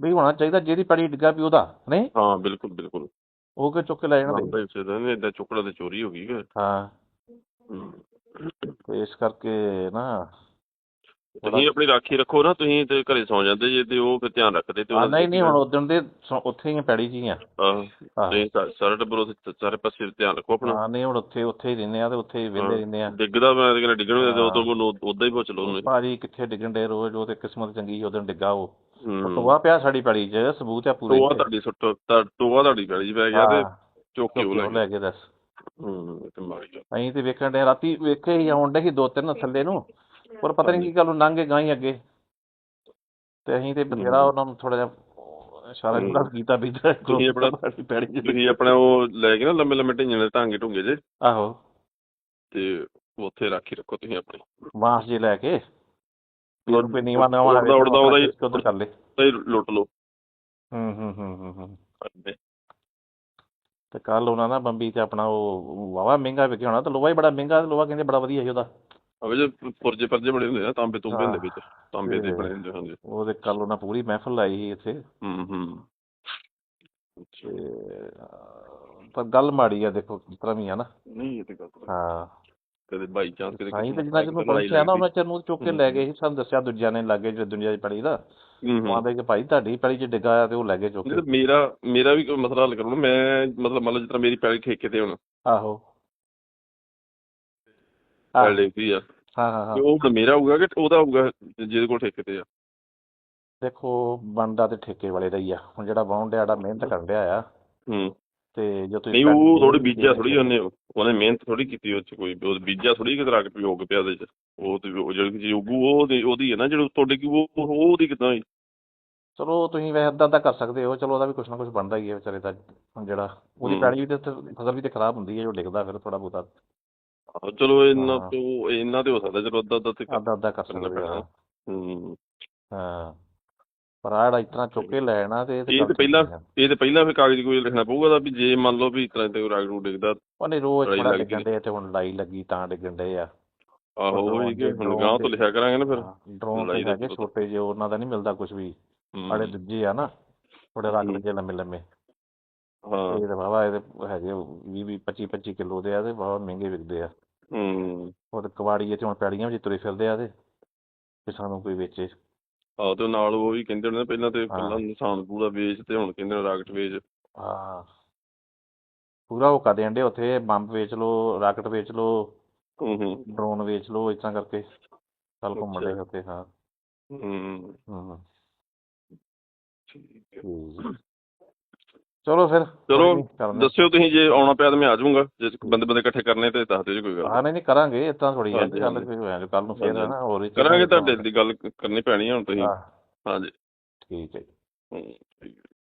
ਵੀ ਹੋਣਾ ਚਾਹੀਦਾ ਜਿਹਦੀ ਪੜੀ ਡਿੱਗਾ ਵੀ ਉਹਦਾ ਨਹੀਂ? ਹਾਂ ਬਿਲਕੁਲ ਬਿਲਕੁਲ। ਉਹ ਕਿ ਚੁੱਕ ਕੇ ਲੈ ਜਾਣਾ ਬਈ। ਹੀ ਉਸੇ ਦਾ ਨਹੀਂ ਏਦਾਂ ਚੁੱਕੜਾ ਤੇ ਚੋਰੀ ਹੋ ਗਈ ਕਿ ਹਾਂ। ਤੇ ਇਸ ਕਰਕੇ ਨਾ ਤੁਸੀਂ ਆਪਣੀ ਰਾਖੀ ਰੱਖੋ ਨਾ ਤੁਸੀਂ ਤੇ ਘਰੇ ਸੌ ਜਾਂਦੇ ਜੇ ਤੇ ਉਹ ਫਿਰ ਧਿਆਨ ਰੱਖਦੇ ਤੇ ਨਹੀਂ ਨਹੀਂ ਹੁਣ ਉਦੋਂ ਦੇ ਉੱਥੇ ਹੀ ਪੈੜੀ ਜੀ ਆ। ਹਾਂ ਤੇ ਸਾਰਾ ਟੱਬਰ ਉਹਦੇ ਸਾਰੇ ਪਾਸੇ ਧਿਆਨ ਰੱਖੋ ਆਪਣਾ। ਹਾਂ ਨਹੀਂ ਹੁਣ ਉੱਥੇ ਉੱਥੇ ਹੀ ਰਹਿੰਦੇ ਆ ਤੇ ਉੱਥੇ ਹੀ ਵਿਹਲੇ ਰਹਿੰਦੇ ਆ। ਡਿੱਗਦਾ ਮੈਂ ਤੇ ਕਹਿੰਦਾ ਡਿੱਗਣ ਦੇ। ਉਦੋਂ ਕੋਲ ਉਦਾਂ ਹੀ ਪੁੱਛ ਲਓ ਉਹਨੂੰ। ਭਾਜੀ ਕਿੱਥੇ ਡਿੱਗਣ ਦੇ ਰੋਜ਼ ਉਹ ਤੇ ਕਿਸਮਤ ਚੰਗੀ ਸੀ ਉਦੋਂ ਡਿੱਗਾ ਉਹ। ਟੋਆ ਪਿਆ ਸਾਡੀ ਪੈੜੀ 'ਚ ਸਬੂਤ ਆ ਪੂਰੇ ਟੋਆ ਤੁਹਾਡੀ ਸੁੱਟ ਟੋਆ ਤੁਹਾਡੀ ਪੈਲੀ 'ਚ ਪੈ ਗਿਆ ਤੇ ਚੁੱਕ ਕੇ ਉਹ ਲੈ ਕੇ ਦੱਸ। ਅਸੀਂ ਤੇ ਵੇਖਣ ਦੇ ਰਾਤੀ ਵੇਖੇ ਹੀ ਆਉਣ ਡੇ ਸੀ ਦੋ ਤਿੰਨ ਥੱਲੇ ਨੂੰ ਪਰ ਪਤਾ ਨਹੀਂ ਕੀ ਗੱਲ ਲੰਘ ਗਏ ਗਾਂ ਹੀ ਅੱਗੇ। ਤੇ ਅਸੀਂ ਤੇ ਬਥੇਰਾ। ਉਹਨਾਂ ਨੂੰ ਥੋੜਾ ਜਿਹਾ ਇਸ਼ਾਰਾ। ਜਿਹੜਾ ਕੀਤਾ ਵੀ ਤੁਸੀਂ ਆਪਣਾ- ਸਾਡੀ ਪੈੜੀ 'ਚ। ਤੁਸੀਂ ਆਪਣਾ ਉਹ ਲੈ ਕੇ ਨਾ ਲੰਮੇ ਲੰਮੇ ਢਿੰਗੇ ਦੇ ਢਾਂਗੇ ਢੁੰਗੇ ਜੇ। ਆਹੋ। ਤੇ ਉੱਥੇ ਰਾਖੀ ਰੱਖੋ ਤੁਸੀਂ ਆਪਣੀ। ਬਾਂਸ ਜੇ ਲੈ ਕੇ। ਹੋਰ ਕੋਈ ਨੀਵਾ ਨਵਾਂ ਉੜਦਾ ਉੜਦਾ ਉਹਦਾ ਹੀ ਕਰ ਲੈ ਤੇ ਲੁੱਟ ਲਓ। ਹੂੰ ਹੂੰ ਹੂੰ ਹੂੰ ਤੇ ਕੱਲ ਉਹਨਾਂ ਨਾ ਬੰਬੀ ਤੇ ਆਪਣਾ ਉਹ ਵਾਵਾ ਮਹਿੰਗਾ ਵਿਕਿਆ ਹੋਣਾ ਤੇ ਲੋਹਾ ਹੀ ਬੜਾ ਮਹਿੰਗਾ ਤੇ ਲੋਹਾ ਕਹਿੰਦੇ ਬੜਾ ਵਧੀਆ ਸੀ ਉਹਦਾ। ਅਵੇ ਜੇ ਪੁਰਜੇ ਪਰਜੇ ਬਣੇ ਹੁੰਦੇ ਆ ਤਾਂਬੇ ਤੁੰਬੇ ਹਾਂ। ਵਿੱਚ ਤਾਂਬੇ ਦੇ ਤੇ- ਬਣੇ ਹੁੰਦੇ ਹਾਂਜੀ। ਉਹਦੇ ਕੱਲ ਉਹਨਾਂ ਪੂਰੀ ਮਹਿਫਲ ਲਾਈ ਸੀ ਇੱਥੇ। ਹੂੰ ਹੂੰ। ਤੇ ਪਰ ਗੱਲ ਮਾੜੀ ਆ ਦੇਖੋ ਤਰ੍ਹਾਂ ਵੀ ਆ ਨਾ। ਨਹੀਂ ਇਹ ਤੇ ਗੱਲ ਤਾਂ- ਹਾਂ। ਕਦੇ ਬਾਈ ਚਾਂਸ ਕਦੇ ਸਾਈਂ ਤੇ ਜਿੰਨਾ ਪਹੁੰਚਿਆ ਨਾ ਉਹਨਾਂ। ਚਿਰ ਨੂੰ ਚੁੱਕ ਕੇ ਲੈ ਗਏ ਸੀ ਸਾਨੂੰ ਦੱਸਿਆ ਦੂਜਿਆਂ ਨੇ ਲੱਗੇ ਜੋ ਦੁਨੀਆ 'ਚ ਪੜੀ ਦਾ। ਆਂਦੇ ਕਿ ਭਾਈ ਤੁਹਾਡੀ ਪੈਲੀ 'ਚ ਡਿੱਗਾ ਆ ਤੇ ਉਹ ਲੈ ਗਏ ਚੁੱਕ ਕੇ। ਮੇਰਾ ਮੇਰਾ ਵੀ ਕੋਈ ਮਸਲਾ ਹੱਲ ਕਰੋ ਮੈਂ ਮਤਲਬ ਮੰਨ ਲਓ ਜਿਸ ਮੇਰੀ ਪੈਲੀ ਠੇਕੇ ਤੇ ਹੁਣ। ਆਹੋ। ਪੈਲੀ ਦੀ ਆ। ਹਾਂ ਹਾਂ ਹਾਂ। ਉਹ ਮੇਰਾ ਹੋਊਗਾ ਕਿ ਉਹਦਾ ਹੋਊਗਾ ਜਿਹਦੇ ਕੋਲ ਠੇਕੇ ਤੇ ਆ। ਦੇਖੋ ਬਣਦਾ ਤੇ ਠੇਕੇ ਵਾਲੇ ਦਾ ਹੀ ਆ। ਹੁਣ ਜਿਹੜਾ ਡਿਆ ਜਿਹੜਾ ਮਿਹਨਤ ਕਰਨ ਡਿਆ ਆ। ਹੂੰ। ਤੇ ਜੋ ਤੁਸੀਂ ਨਹੀਂ ਉਹ ਥੋੜੀ ਬੀਜਿਆ ਥੋੜੀ ਉਹਨੇ ਉਹਨੇ ਮਿਹਨਤ ਥੋੜੀ ਕੀਤੀ ਉਹ ਚ ਕੋਈ ਉਹ ਬੀਜਿਆ ਥੋੜੀ ਕਿ ਰੱਖ ਪਿਓ ਕੇ ਪਿਆ ਉਹਦੇ ਚ। ਉਹ ਤੇ ਉਹ ਜਿਹੜੀ ਚੀਜ਼ ਉਗੂ ਉਹ ਉਹਦੀ- ਉਹਦੀ ਹੈ ਨਾ ਜਿਹੜੀ ਤੁਹਾਡੇ ਕੀ ਉਹ ਉਹ ਉਹਦੀ ਕਿਦਾਂ ਹੋਈ? ਚਲੋ ਤੁਸੀਂ ਵੈਸੇ ਏਦਾਂ ਦਾ ਕਰ ਸਕਦੇ ਹੋ ਚਲੋ ਉਹਦਾ ਵੀ ਕੁਛ ਨਾ ਕੁਛ ਬਣਦਾ ਹੀ ਹੈ ਵਿਚਾਰੇ ਦਾ ਜਿਹੜਾ ਉਹਦੀ। ਪੈਲੀ ਵੀ ਤੇ ਤੇ ਫਸਲ ਵੀ ਤੇ ਖਰਾਬ ਹੁੰਦੀ ਹੈ ਜੋ ਡਿੱਗਦਾ ਫਿਰ ਥੋੜਾ ਆਹੋ, ਚਲੋ ਇੰਨਾ। ਤੋਂ ਇੰਨਾ ਤੇ ਹੋ ਸਕਦਾ ਚਲੋ ਅੱਧਾ ਅੱਧਾ ਤੇ ਅੱਧਾ ਅੱਧਾ ਕਰ ਸਕਦੇ ਹੂੰ। ਹਾਂ। ਪਰ ਆਹ ਜਿਹੜਾ ਇਤਨਾ ਚੁੱਕ ਕੇ ਲੈ ਆਣਾ ਤੇ ਇਹ ਤੇ ਪਹਿਲਾਂ। ਇਹ ਤੇ ਪਹਿਲਾਂ ਫਿਰ ਕਾਗਜ਼ ਕੋਈ ਲਿਖਣਾ ਪਊਗਾ ਤਾਂ ਵੀ ਜੇ ਮੰਨ ਲਓ ਵੀ ਤਰ੍ਹਾਂ ਤੇ ਰਾਗ ਰੂ ਡਿੱਗਦਾ ਉਹਨੇ ਰੋਜ਼ ਥੋੜਾ ਲੱਗਦੀ ਡਿੱਗਣ ਦੇ ਤੇ ਹੁਣ ਲੜਾਈ ਲੱਗੀ ਤਾਂ ਡਿੱਗਣ ਦੇ ਆ। ਆਹੋ ਉਹ ਕਿ ਹੁਣ ਗਾਂ ਤੋਂ ਲਿਖਿਆ ਕਰਾਂਗੇ ਨਾ ਫਿਰ। ਡਰੋਨ ਦਾ ਹੈਗੇ ਬਹੁਤ- ਛੋਟੇ ਜਿਹੇ ਉਹਨਾਂ ਦਾ ਨਹੀਂ ਮਿਲਦਾ ਕੁਝ ਵੀ। ਬੜੇ ਦੂਜੇ ਆ ਨਾ ਥੋੜੇ ਹੂੰ। ਲਗੇ ਲੰਮੇ ਲੰਮੇ ਹਾਂ। ਇਹ ਤਾਂ ਵਾਵਾ ਇਹਦੇ ਹੈਗੇ 20 20 25 25 ਕਿਲੋ ਦੇ ਆ ਤੇ ਵਾਵਾ ਮਹਿੰਗੇ ਵਿਕਦੇ ਆ। ਹੂੰ। ਉਹ ਤੇ ਕਬਾੜੀਏ ਤੇ ਹੁਣ ਪੈੜੀਆਂ ਵਿੱਚ ਤੁਰੇ ਫਿਰਦੇ ਆ ਤੇ ਕਿ ਸਾਨੂੰ ਕੋਈ ਵੇਚੇ। ਆਹੋ ਤੇ ਨਾਲ ਉਹ ਵੀ ਕਹਿੰਦੇ ਹੁੰਦੇ ਨੇ ਪਹਿਲਾਂ ਤੇ। ਪਹਿਲਾਂ ਨਿਸ਼ਾਨ ਪੂਰਾ ਵੇਚ ਤੇ ਹੁਣ ਕਹਿੰਦੇ ਨੇ ਰਾਕਟ ਵੇਚ। ਹਾਂ। ਪੂਰਾ ਉਹ ਕਰਦੇ ਅੰਡੇ ਉੱਥੇ ਬੰਬ ਵੇਚ ਲਓ ਰਾਕਟ ਵੇਚ ਲਓ ਹੂੰ ਹੂੰ। ਡਰੋਨ ਵੇਚ ਇਸ ਤਰ੍ਹਾਂ ਕਰਕੇ। ਚੱਲ ਘੁੰਮਣ ਦੇ। ਉੱਥੇ ਹਾਂ। ਹੂੰ। ਹੂੰ। ਠੀਕ ਹੈ। ਚਲੋ ਫਿਰ ਚਲੋ। ਦੱਸਿਓ ਤੁਸੀਂ ਜੇ ਆਉਣਾ ਪਿਆ ਤਾਂ ਮੈਂ ਆ ਜਾਊਂਗਾ ਜੇ ਬੰਦੇ ਬੰਦੇ ਇਕੱਠੇ ਕਰਨੇ ਤੇ ਦੱਸ ਦਿਓ ਜੀ ਕੋਈ ਗੱਲ ਹਾਂ ਨਹੀਂ ਨਹੀਂ ਕਰਾਂਗੇ ਤਰ੍ਹਾਂ ਥੋੜੀ ਗੱਲ ਹਾਂਜੀ। ਕੋਈ ਹੋਇਆ ਕੱਲ ਨੂੰ ਫੇਰ ਨਾ ਹੋਰ ਕਰਾਂਗੇ ਤੁਹਾਡੇ ਦੀ ਗੱਲ ਕਰਨੀ ਪੈਣੀ ਹੁਣ ਤੁਸੀਂ ਹਾਂਜੀ ਠੀਕ ਹੈ ਜੀ। ਹੂੰ, ਠੀਕ ਹੈ